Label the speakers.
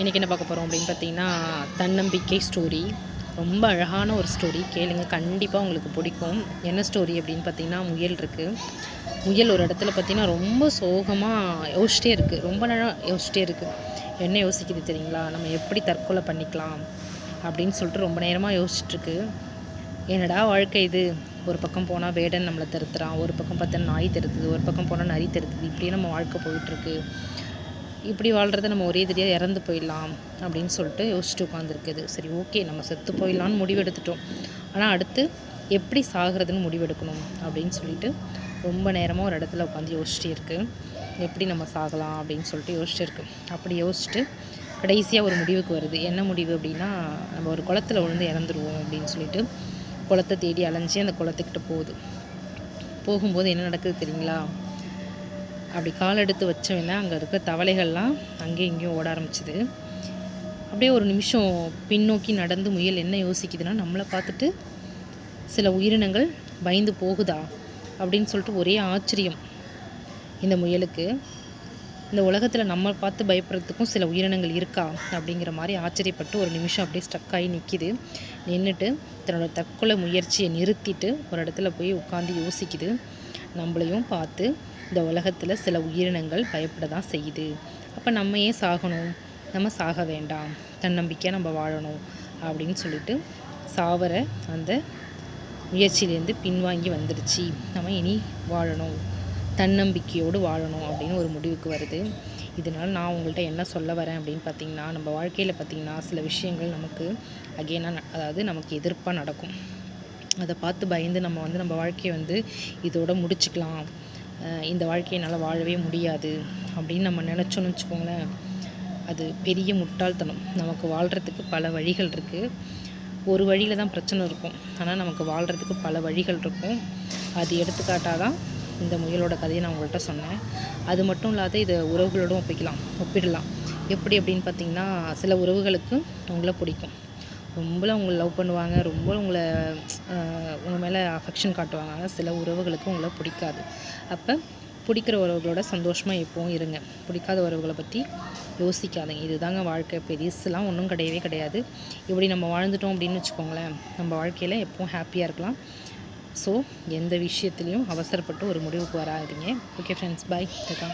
Speaker 1: இன்றைக்கி என்ன பார்க்க போகிறோம் அப்படின்னு பார்த்தீங்கன்னா தன்னம்பிக்கை ஸ்டோரி ரொம்ப அழகான ஒரு ஸ்டோரி கேளுங்க கண்டிப்பாக உங்களுக்கு பிடிக்கும். என்ன ஸ்டோரி அப்படின்னு பார்த்தீங்கன்னா முயல் இருக்குது முயல் ஒரு இடத்துல பார்த்தீங்கன்னா ரொம்ப சோகமாக யோசிச்சிட்டே இருக்குது ரொம்ப நேரம் யோசிச்சிட்டே இருக்குது என்ன யோசிக்குது தெரியுங்களா? நம்ம எப்படி தற்கொலை பண்ணிக்கலாம் அப்படின்னு சொல்லிட்டு ரொம்ப நேரமாக யோசிச்சுட்ருக்கு என்னடா வாழ்க்கை இது? ஒரு பக்கம் போனால் வேடன் நம்மளை திருத்துறான் ஒரு பக்கம் பார்த்தா நாய் திருத்துது ஒரு பக்கம் போனால் நரி திருத்துது இப்படியே நம்ம வாழ்க்கை போயிட்டுருக்கு இப்படி வாழ்கிறத நம்ம ஒரே தெரியாது இறந்து போயிடலாம் அப்படின்னு சொல்லிட்டு யோசிச்சுட்டு உட்காந்துருக்குது சரி ஓகே நம்ம செத்து போயிடலான்னு முடிவெடுத்துட்டோம். ஆனால் அடுத்து எப்படி சாகிறதுன்னு முடிவெடுக்கணும் அப்படின்னு சொல்லிட்டு ரொம்ப நேரமாக ஒரு இடத்துல உட்காந்து யோசிச்சுட்டே இருக்குது எப்படி நம்ம சாகலாம் அப்படின்னு சொல்லிட்டு யோசிச்சுட்டு இருக்கு. அப்படி யோசிச்சுட்டு கடைசியாக ஒரு முடிவுக்கு வருது. என்ன முடிவு அப்படின்னா நம்ம ஒரு குளத்துல விழுந்து இறந்துருவோம் அப்படின்னு சொல்லிட்டு குளத்தை தேடி அலைஞ்சி அந்த குளத்துக்கிட்ட போகுது. போகும்போது என்ன நடக்குது தெரியுங்களா? அப்படி கால் எடுத்து வச்சவன அங்கே இருக்க தவளைகள்லாம் அங்கேயும் இங்கேயும் ஓட ஆரம்பிச்சிது. அப்படியே ஒரு நிமிஷம் பின்னோக்கி நடந்து முயல் என்ன யோசிக்குதுன்னா நம்மளை பார்த்துட்டு சில உயிரினங்கள் பயந்து போகுதா அப்படின்னு சொல்லிட்டு ஒரே ஆச்சரியம் இந்த முயலுக்கு. இந்த உலகத்தில் நம்ம பார்த்து பயப்படுறதுக்கும் சில உயிரினங்கள் இருக்கா அப்படிங்கிற மாதிரி ஆச்சரியப்பட்டு ஒரு நிமிஷம் அப்படியே ஸ்டக் ஆகி நிற்கிது நின்றுட்டு தன்னோட தற்கொலை முயற்சியை நிறுத்திட்டு ஒரு இடத்துல போய் உட்காந்து யோசிக்குது. நம்மளையும் பார்த்து இந்த உலகத்தில் சில உயிரினங்கள் பயப்பட தான் செய்யுது. அப்போ நம்ம ஏன் சாகணும்? நம்ம சாக வேண்டாம். தன்னம்பிக்கையாக நம்ம வாழணும் அப்படின்னு சொல்லிட்டு சாவர அந்த முயற்சியிலேருந்து பின்வாங்கி வந்துடுச்சு நம்ம இனி வாழணும். தன்னம்பிக்கையோடு வாழணும் அப்படின்னு ஒரு முடிவுக்கு வருது. இதனால் நான் உங்கள்கிட்ட என்ன சொல்ல வரேன் அப்படின்னு பார்த்தீங்கன்னா நம்ம வாழ்க்கையில் பார்த்திங்கன்னா சில விஷயங்கள் நமக்கு அகெயினாக அதாவது நமக்கு எதிர்ப்பாக நடக்கும். அதை பார்த்து பயந்து நம்ம வந்து நம்ம வாழ்க்கையை வந்து இதோட முடிச்சுக்கலாம். இந்த வாழ்க்கையை என்னால் வாழவே முடியாது அப்படின்னு நம்ம நினச்சோன்னு வச்சுக்கோங்களேன். அது பெரிய முட்டாள்தனம். நமக்கு வாழ்கிறதுக்கு பல வழிகள் இருக்குது ஒரு வழியில் தான் பிரச்சனை இருக்கும். ஆனால் நமக்கு வாழ்கிறதுக்கு பல வழிகள் இருக்கும். அது எடுத்துக்காட்டாக தான் இந்த முயலோட கதையை நான் உங்கள்கிட்ட சொன்னேன். அது மட்டும் இல்லாத இதை உறவுகளோடும் ஒப்பிக்கலாம் ஒப்பிடலாம். எப்படி அப்படின்னு பார்த்தீங்கன்னா சில உறவுகளுக்கு உங்களை பிடிக்கும். ரொம்ப உங்களை லவ் பண்ணுவாங்க ரொம்ப உங்களை உங்கள் மேலே அஃபெக்ஷன் காட்டுவாங்க. ஆனால் சில உறவுகளுக்கு உங்களை பிடிக்காது. அப்போ பிடிக்கிற உறவுகளோட சந்தோஷமாக எப்போவும் இருங்க. பிடிக்காத உறவுகளை பற்றி யோசிக்காதீங்க. இதுதாங்க வாழ்க்கை. பெருசுலாம் ஒன்றும் கிடையவே கிடையாது. இப்படி நம்ம வாழ்ந்துட்டோம் அப்படின்னு வச்சுக்கோங்களேன் நம்ம வாழ்க்கையில் எப்பவும் ஹாப்பியாக இருக்கலாம். ஸோ எந்த விஷயத்துலையும் அவசரப்பட்டு ஒரு முடிவுக்கு வராதீங்க. ஓகே ஃப்ரெண்ட்ஸ் பாய் தக்கா